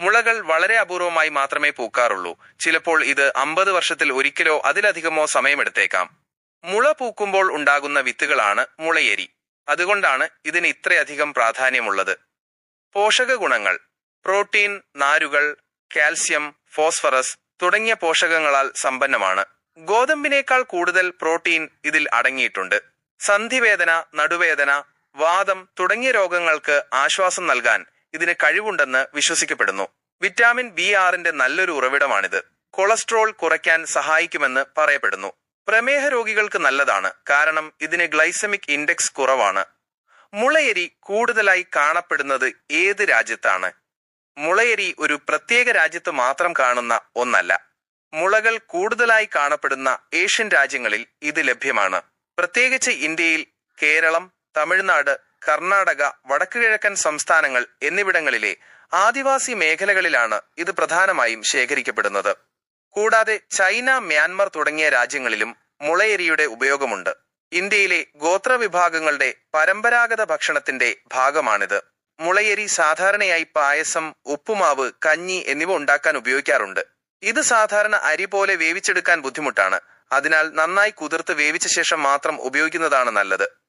മുളകൾ വളരെ അപൂർവമായി മാത്രമേ പൂക്കാറുള്ളൂ. ചിലപ്പോൾ ഇത് അമ്പത് വർഷത്തിൽ ഒരിക്കലോ അതിലധികമോ സമയമെടുത്തേക്കാം. മുള പൂക്കുമ്പോൾ ഉണ്ടാകുന്ന വിത്തുകളാണ് മുളയരി. അതുകൊണ്ടാണ് ഇതിന് ഇത്രയധികം പ്രാധാന്യമുള്ളത്. പോഷക ഗുണങ്ങൾ. പ്രോട്ടീൻ നാരുകൾ കാൽസ്യം ഫോസ്ഫറസ് തുടങ്ങിയ പോഷകങ്ങളാൽ സമ്പന്നമാണ്. ഗോതമ്പിനേക്കാൾ കൂടുതൽ പ്രോട്ടീൻ ഇതിൽ അടങ്ങിയിട്ടുണ്ട്. സന്ധിവേദന നടുവേദന വാദം തുടങ്ങിയ രോഗങ്ങൾക്ക് ആശ്വാസം നൽകാൻ ഇതിന് കഴിവുണ്ടെന്ന് വിശ്വസിക്കപ്പെടുന്നു. വിറ്റാമിൻ ബി ആറിന്റെ നല്ലൊരു ഉറവിടമാണിത്. കൊളസ്ട്രോൾ കുറയ്ക്കാൻ സഹായിക്കുമെന്ന് പറയപ്പെടുന്നു. പ്രമേഹ രോഗികൾക്ക് നല്ലതാണ് കാരണം ഇതിന് ഗ്ലൈസമിക് ഇൻഡെക്സ് കുറവാണ്. മുളയരി കൂടുതലായി കാണപ്പെടുന്നത് ഏത് രാജ്യത്താണ്? മുളയരി ഒരു പ്രത്യേക രാജ്യത്ത് മാത്രം കാണുന്ന ഒന്നല്ല. മുളകൾ കൂടുതലായി കാണപ്പെടുന്ന ഏഷ്യൻ രാജ്യങ്ങളിൽ ഇത് ലഭ്യമാണ്. പ്രത്യേകിച്ച് ഇന്ത്യയിൽ കേരളം തമിഴ്നാട് കർണാടക വടക്കുകിഴക്കൻ സംസ്ഥാനങ്ങൾ എന്നിവിടങ്ങളിലെ ആദിവാസി മേഖലകളിലാണ് ഇത് പ്രധാനമായും ശേഖരിക്കപ്പെടുന്നത്. കൂടാതെ ചൈന മ്യാൻമർ തുടങ്ങിയ രാജ്യങ്ങളിലും മുളയരിയുടെ ഉപയോഗമുണ്ട്. ഇന്ത്യയിലെ ഗോത്ര വിഭാഗങ്ങളുടെ പരമ്പരാഗത ഭക്ഷണത്തിന്റെ ഭാഗമാണിത്. മുളയരി സാധാരണയായി പായസം ഉപ്പുമാവ് കഞ്ഞി എന്നിവ ഉണ്ടാക്കാൻ ഉപയോഗിക്കാറുണ്ട്. ഇത് സാധാരണ അരി പോലെ വേവിച്ചെടുക്കാൻ ബുദ്ധിമുട്ടാണ്. അതിനാൽ നന്നായി കുതിർത്ത് വേവിച്ച ശേഷം മാത്രം ഉപയോഗിക്കുന്നതാണ് നല്ലത്.